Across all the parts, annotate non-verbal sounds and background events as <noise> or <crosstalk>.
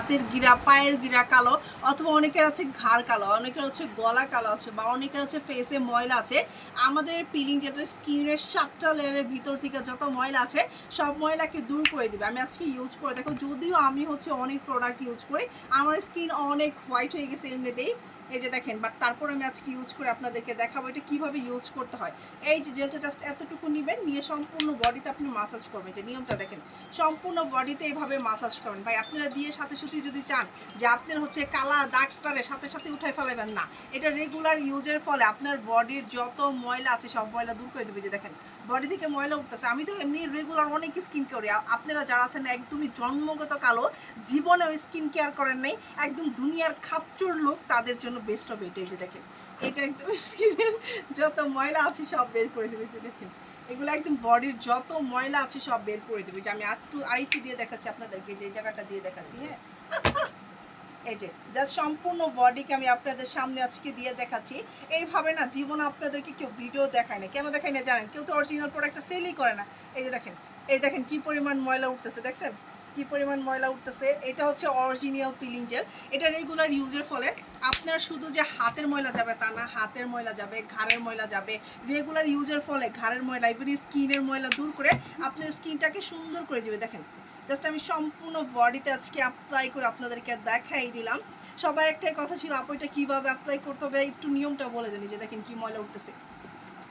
হাতের গিরা, পায়ের গিরা কালো অথবা অনেকের আছে ঘাড় কালো, অনেকের হচ্ছে গলা কালো আছে বা অনেকের হচ্ছে ফেসে ময়লা আছে। আমাদের পিলিং যেটা স্কিনের সাতটা লেয়ারের ভিতর থেকে যত ময়লা আছে, সব ময়লাকে দূর করে দিবে। আমি আজকে ইউজ করে দেখো, যদিও আমি হচ্ছে অনেক প্রোডাক্ট ইউজ করি, আমার স্কিন অনেক হোয়াইট হয়ে গেছে এমনিতেই। এই যে দেখেন বাট তারপর আমি আজকে ইউজ করে আপনাদেরকে দেখাবো এটা কীভাবে ইউজ করতে হয়। এই যে জেলটা জাস্ট এতটুকু নেবেন, নিয়ে সম্পূর্ণ বডিতে আপনি মাসাজ করবেন। যে নিয়মটা দেখেন, সম্পূর্ণ বডিতে এভাবে মাসাজ করবেন। ভাই, আপনারা দিয়ে সাথে সাথে যদি চান যে আপনার হচ্ছে কালা দাগটারে সাথে সাথে উঠাই ফেলাবেন না। এটা রেগুলার ইউজের ফলে আপনার বডির যত ময়লা আছে, সব ময়লা দূর করে দেবে। যে দেখেন বডি থেকে ময়লা উঠতেছে। আমি তো এমনি রেগুলার অনেক স্কিন করি। আপনারা যারা আছেন একদমই জন্মগত কালো জীবনে ওই স্কিন কেয়ার করেন নাই, একদম দুনিয়ার খাচ্চর লোক, তাদের জন্য বেস্ট হবে এটাই যে দেখেন, এটা একদম স্কিনের যত ময়লা আছে সব বের করে দেবে যে দেখেন, এগুলো একদম বডির যত ময়লা আছে সব বের করে দেবে। যে আমি আরেকটু আরেকটু দিয়ে দেখাচ্ছি আপনাদেরকে, যে জায়গাটা দিয়ে দেখাচ্ছি হ্যাঁ? <laughs> এই যে জাস্ট সম্পূর্ণ বডিকে আমি আপনাদের সামনে আজকে দিয়ে দেখাচ্ছি। এইভাবে না জীবনে আপনাদেরকে কেউ ভিডিও দেখায় না। কেন দেখায় না জানেন? কেউ তো অরিজিনাল প্রোডাক্টটা সেলই করে না। এই যে দেখেন, এই দেখেন কি পরিমাণ ময়লা উঠতেছে, দেখছেন? কি পরিমাণ ময়লা উঠতেছে, এটা হচ্ছে অরিজিনাল পিলিং জেল এটা রেগুলার ইউজের ফলে আপনার শুধু যে হাতের ময়লা যাবে তা না, হাতের ময়লা যাবে, ঘাড়ের ময়লা যাবে। রেগুলার ইউজের ফলে ঘাড়ের ময়লা ইভেন স্কিনের ময়লা দূর করে আপনার স্কিনটাকে সুন্দর করে দিবে। দেখেন জাস্ট আমি সম্পূর্ণ বডিতে আজকে অ্যাপ্লাই করে আপনাদেরকে দেখাই দিলাম। সবার একটাই কথা ছিল, আপু, এটা কীভাবে অ্যাপ্লাই করতে হবে? একটু নিয়মটা বলে দেন যে দেখেন কি ময়লা উঠতেছে।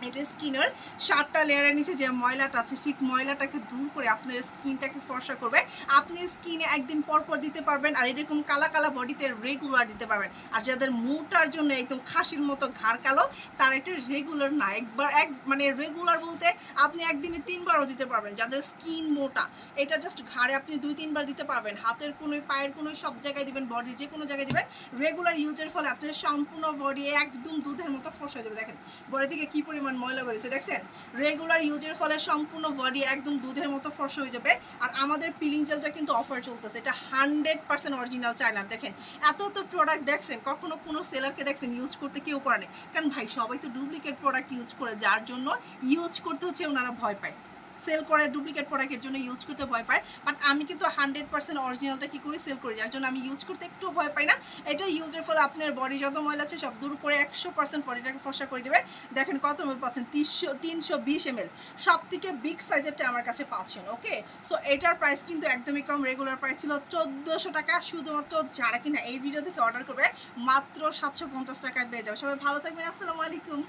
এটা স্কিনের সাতটা লেয়ারের নিচে যে ময়লাটা আছে, সেই ময়লাটাকে দূর করে আপনার স্কিনটাকে ফর্সা করবে। আপনি স্কিনে একদিন পর পর দিতে পারবেন আর এরকম কালা কালা বডিতে রেগুলার দিতে পারবেন। আর যাদের মোটার জন্য একদম খাসির মতো ঘাড় কালো, তার এটা রেগুলার না। একবার এক মানে রেগুলার বলতে আপনি একদিনে তিনবারও দিতে পারবেন। যাদের স্কিন মোটা, এটা জাস্ট ঘাড়ে আপনি দুই, তিনবার দিতে পারবেন। হাতের কোনোই পায়ের কোনোই সব জায়গায় দিবেন বডির যে কোনো জায়গায় দিবেন। রেগুলার ইউজের ফলে আপনার সম্পূর্ণ বডি একদম দুধের মতো হয়ে যাবে। দেখেন বডি থেকে কি পরিমাণ ময়লা বেরিয়েছে। দেখছেন? রেগুলার ইউজের ফলে সম্পূর্ণ বডি একদম দুধের মতো ফর্সা হয়ে যাবে। আর আমাদের পিলিং জেলটা কিন্তু অফার চলতেছে। এটা হান্ড্রেড পার্সেন্ট অরিজিনাল চায়নার দেখেন, এত তো প্রোডাক্ট দেখছেন, কখনো কোনো সেলারকে দেখছেন ইউজ করতে কেউ করে কারণ ভাই, সবাই তো ডুপ্লিকেট প্রোডাক্ট ইউজ করে, যার জন্য ইউজ করতে হচ্ছে, ওনারা ভয় পায়। সেল করে, ডুপ্লিকেট প্রোডাক্টের জন্য ইউজ করতে ভয় পায়। বাট আমি কিন্তু হান্ড্রেড পার্সেন্ট অরিজিনালটা কী করি সেল করি? যার জন্য আমি ইউজ করতে একটু ভয় পাই না। এটা ইউজের ফলে আপনার বডি যত ময়লা আছে সব দূর করে একশো পার্সেন্ট বডিটাকে ফসা করে দেবে। দেখেন কত এম পাচ্ছেন? তিনশো তিনশো বিশ এম এল সব থেকে বিগ সাইজেরটা আমার কাছে পাচ্ছেন ওকে সো এটার প্রাইস কিন্তু একদমই কম। রেগুলার প্রাইস ছিল চোদ্দোশো টাকা। শুধুমাত্র যারা কিনা এই ভিডিও থেকে অর্ডার করবে, মাত্র সাতশো পঞ্চাশ টাকায় পেয়ে যাবে। সবাই ভালো থাকবেন। আসসালামু আলাইকুম।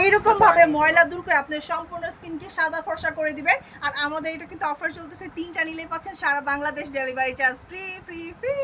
এইরকম ভাবে ময়লা দূর করে আপনার সম্পূর্ণ স্কিনকে সাদা ফর্সা করে দিবে। আর আমাদের এটা কিন্তু অফার চলতেছে, তিনটা নিলে পাচ্ছেন, সারা Bangladesh delivery charge free free free